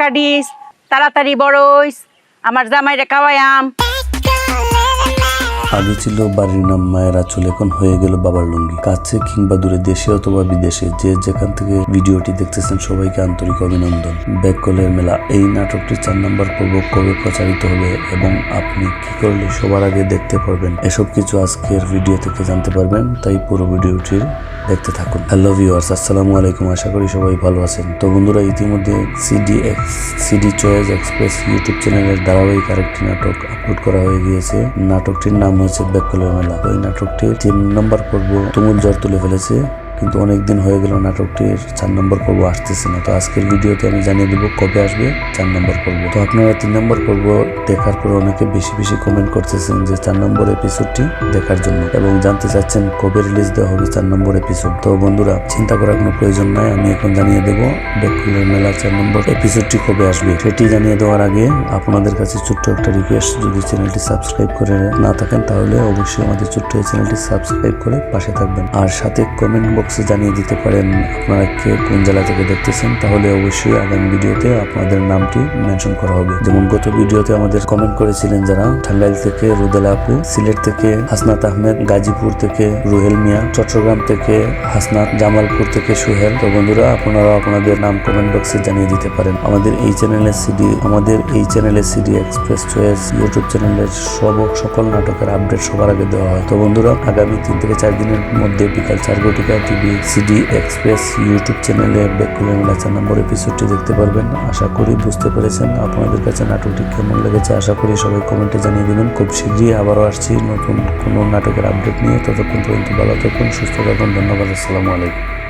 কাটিস তাড়াতাড়ি বড়ইস আমার জামাইরে খাওয়ায়াম আগে ছিল বাড়ির নাম মায়ের আঁচল, এখন হয়ে গেল বাবার লুঙ্গি। কাছে কিংবা দূরে দেশে অথবা বিদেশে, যে যেখান থেকে ভিডিওটি দেখতেছেন সবাইকে আন্তরিক অভিনন্দন। ব্যাককলের মেলা, এই নাটকটি চার নম্বর পর্ব কবে প্রচারিত হবে এবং আপনি কি করলে সবার আগে দেখতে পারবেন? এসব কিছু আজকের ভিডিও থেকে জানতে পারবেন, তাই পুরো ভিডিওটি দেখতে থাকুন। হ্যালো ভিউয়ার্স আসসালামু আলাইকুম। আশা করি সবাই ভালো আছেন। তো বন্ধুরা, ইতিমধ্যে CD CD choice express YouTube চ্যানেলের ধারাবাহিক আরেকটি নাটক আপলোড করা হয়ে গিয়েছে। নাটকটির নাম হয়েছে বেকলের মেলা। ওই নাটকটি তিন নম্বর পর্ব তুমুল জ্বর তুলে ফেলেছে। কিন্তু অনেক দিন হয়ে গেল নাটকটির চার নম্বর পর্ব আসতেছে না। তো আজকের ভিডিওতে আমি জানিয়ে দেবো কবে আসবে চার নম্বর পর্ব। তো আপনারা তিন নম্বর পর্ব দেখার পর অনেকে বেশি বেশি কমেন্ট করতেছেন যে চার নম্বর এপিসোডটি দেখার জন্য এবং জানতে চাচ্ছেন কবে রিলিজ দেওয়া হবে চার নম্বর এপিসোড তো বন্ধুরা, চিন্তা করার কোনো প্রয়োজন নাই। আমি এখন জানিয়ে দেবো বেকুলের মেলা চার নম্বর এপিসোডটি কবে আসবে। সেটি জানিয়ে দেওয়ার আগে আপনাদের কাছে ছোট্ট একটা রিকোয়েস্ট যদি চ্যানেলটি সাবস্ক্রাইব করে না থাকেন, তাহলে অবশ্যই আমাদের ছোট্ট এই চ্যানেলটি সাবস্ক্রাইব করে পাশে থাকবেন। আর সাথে কমেন্ট বক্সে জানিয়ে দিতে পারেন আপনারা কে কোন জেলা থেকে দেখতেছেন, তাহলে অবশ্যই আগামী ভিডিওতে আপনাদের নামটি মেনশন করা হবে। যেমন গত ভিডিওতে আমাদের কমেন্ট করেছিলেন যারা টাঙ্গাইল থেকে রুদেলা আপু, সিলেট থেকে হাসনাত আহমেদ, গাজীপুর থেকে রুহেল মিয়া, চট্টগ্রাম থেকে হাসনাত, জামালপুর থেকে সুহেল। তো বন্ধুরা আপনারা আপনাদের নাম কমেন্ট বক্সে জানিয়ে দিতে পারেন। আমাদের এই চ্যানেলের সিডি আমাদের এই চ্যানেলের সিডি এক্সপ্রেস চয়েস ইউটিউব চ্যানেলের সব সকল নাটকের আপডেট সবার আগে দেওয়া হয়। তো বন্ধুরা, আগামী তিন থেকে চার দিনের মধ্যে বিকাল চার ঘটিকা সিডি এক্সপ্রেস ইউটিউব চ্যানেলে বেকুলের মেলা চার নম্বর এপিসোডটি দেখতে পারবেন। আশা করি বুঝতে পেরেছেন। আপনাদের কাছে নাটকটি কেমন লেগেছে? আশা করি সবাই কমেন্টে জানিয়ে দেবেন। খুব শীঘ্রই আবারও আসছি নতুন কোনো নাটকের আপডেট নিয়ে। ততক্ষণ পর্যন্ত ভালো থাকুন, সুস্থ থাকুন। ধন্যবাদ। আসসালামু আলাইকুম।